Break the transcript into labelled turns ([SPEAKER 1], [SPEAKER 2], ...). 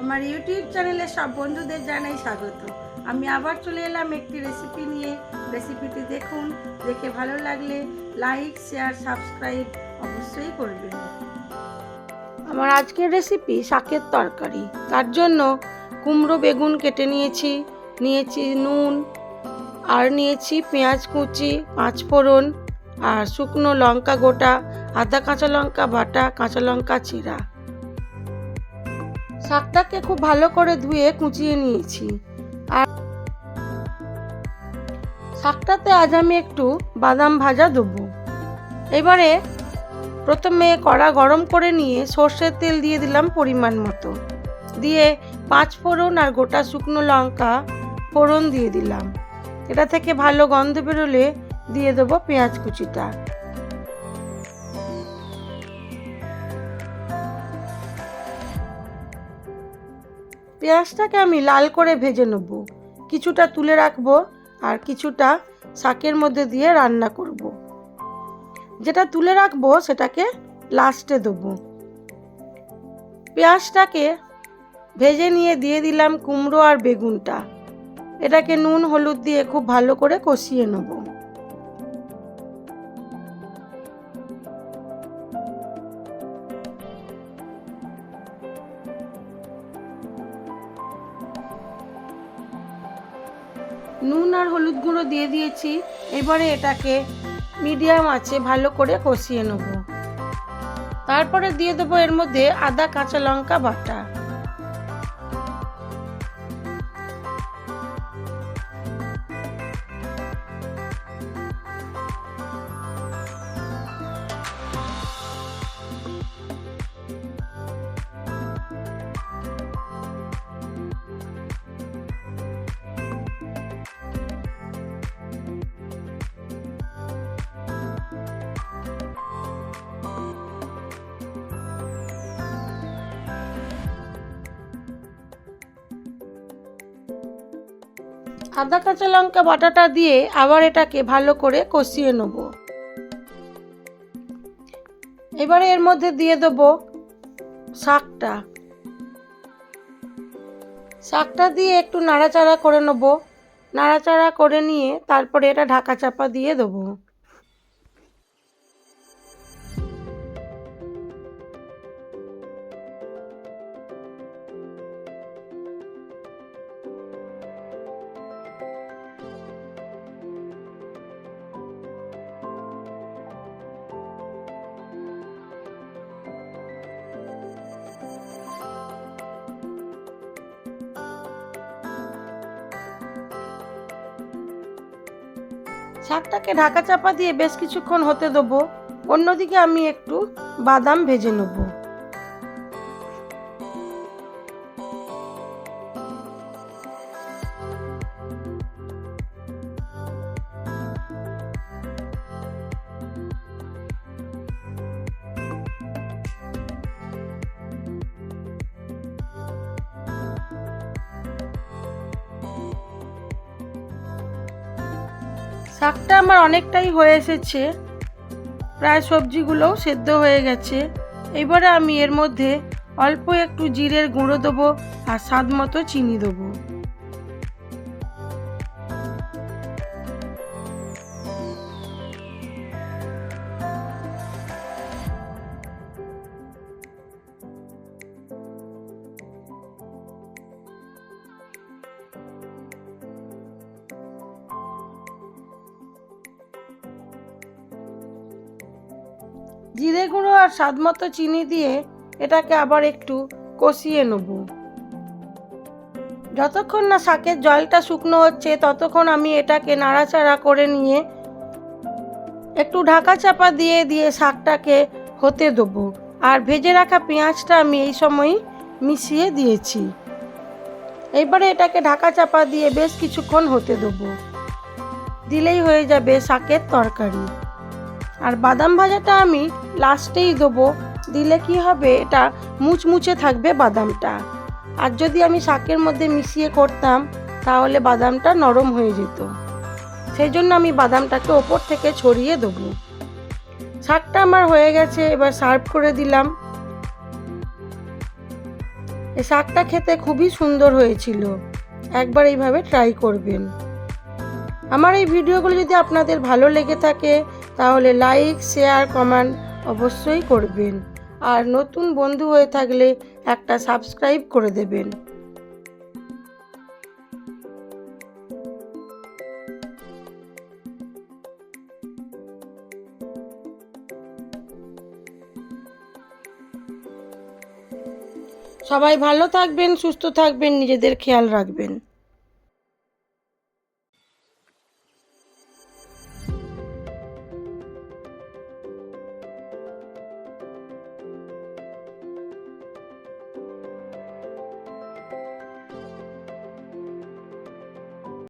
[SPEAKER 1] আমার ইউটিউব চ্যানেলে সব বন্ধুদের জানাই স্বাগত। আমি আবার চলে এলাম একটি রেসিপি নিয়ে। রেসিপিটি দেখুন, দেখে ভালো লাগলে লাইক শেয়ার সাবস্ক্রাইব অবশ্যই করবেন। আমার আজকের রেসিপি শাকের তরকারি। তার জন্য কুমড়ো বেগুন কেটে নিয়েছি নিয়েছি নুন, আর নিয়েছি পেঁয়াজ কুচি, পাঁচ ফোড়ন, আর শুকনো লঙ্কা গোটা, আদা কাঁচা লঙ্কা বাটা, কাঁচা লঙ্কা চিরা। শাকটাকে খুব ভালো করে ধুয়ে কুচিয়ে নিয়েছি। আর শাকটাতে আজ আমি একটু বাদাম ভাজা দেবো। এবারে প্রথমে কড়া গরম করে নিয়ে সর্ষের তেল দিয়ে দিলাম পরিমাণ মতো। দিয়ে পাঁচ ফোড়ন আর গোটা শুকনো লঙ্কা ফোড়ন দিয়ে দিলাম। এটা থেকে ভালো গন্ধ বেরোলে দিয়ে দেবো পেঁয়াজ কুচিটা। পেঁয়াজটাকে আমি লাল করে ভেজে নেব। কিছুটা তুলে রাখব আর কিছুটা শাকের মধ্যে দিয়ে রান্না করব। যেটা তুলে রাখব সেটাকে লাস্টে দেবো। পেঁয়াজটাকে ভেজে নিয়ে দিয়ে দিলাম কুমড়ো আর বেগুনটা। এটাকে নুন, হলুদ দিয়ে খুব ভালো করে কষিয়ে নেব। নুন আর হলুদ গুঁড়ো দিয়ে দিয়েছি। এবারে এটাকে মিডিয়াম আছে ভালো করে কষিয়ে নেব। তারপরে দিয়ে দেবো এর মধ্যে আদা, কাঁচা লঙ্কা বাটা। আদা, কাঁচা লঙ্কা, বাটাটা দিয়ে আবার এটাকে ভালো করে কষিয়ে নেব। এবারে এর মধ্যে দিয়ে দেবো শাকটা। শাকটা দিয়ে একটু নাড়াচাড়া করে নেব। নাড়াচাড়া করে নিয়ে তারপরে এটা ঢাকা চাপা দিয়ে দেবো। শাকটাকে ঢাকা চাপা দিয়ে বেশ কিছুক্ষণ হতে দেবো। অন্যদিকে আমি একটু বাদাম ভেজে নেব। শাকটা আমার অনেকটাই হয়ে এসেছে। প্রায় সবজিগুলোও সেদ্ধ হয়ে গেছে। এবারে আমি এর মধ্যে অল্প একটু জিরের গুঁড়ো দেবো আর স্বাদ মতো চিনি দেবো। জিরে গুঁড়ো আর স্বাদ মতো চিনি দিয়ে এটাকে আবার একটু কষিয়ে নেব। যতক্ষণ না শাকের জলটা শুকনো হচ্ছে, ততক্ষণ আমি এটাকে নাড়াচাড়া করে নিয়ে একটু ঢাকা চাপা দিয়ে দিয়ে শাকটাকে হতে দেবো। আর ভেজে রাখা পেঁয়াজটা আমি এই সময় মিশিয়ে দিয়েছি। এইবারে এটাকে ঢাকা চাপা দিয়ে বেশ কিছুক্ষণ হতে দেবো। দিলেই হয়ে যাবে শাকের তরকারি। আর বাদাম ভাজাটা আমি লাস্টেই দেবো। দিলে কি হবে, এটা মুচমুচে থাকবে বাদামটা। আর যদি আমি শাকের মধ্যে মিশিয়ে করতাম, তাহলে বাদামটা নরম হয়ে যেত। সেই জন্য আমি বাদামটাকে ওপর থেকে ছড়িয়ে দেবো। শাকটা আমার হয়ে গেছে, এবার সার্ভ করে দিলাম। এই শাকটা খেতে খুবই সুন্দর হয়েছিল। একবার এইভাবে ট্রাই করবেন। আমার এই ভিডিওগুলো যদি আপনাদের ভালো লেগে থাকে তাহলে লাইক শেয়ার কমেন্ট অবশ্যই করবেন। আর নতুন বন্ধু হয়ে থাকলে একটা সাবস্ক্রাইব করে দেবেন। সবাই ভালো থাকবেন, সুস্থ থাকবেন, নিজেদের খেয়াল রাখবেন।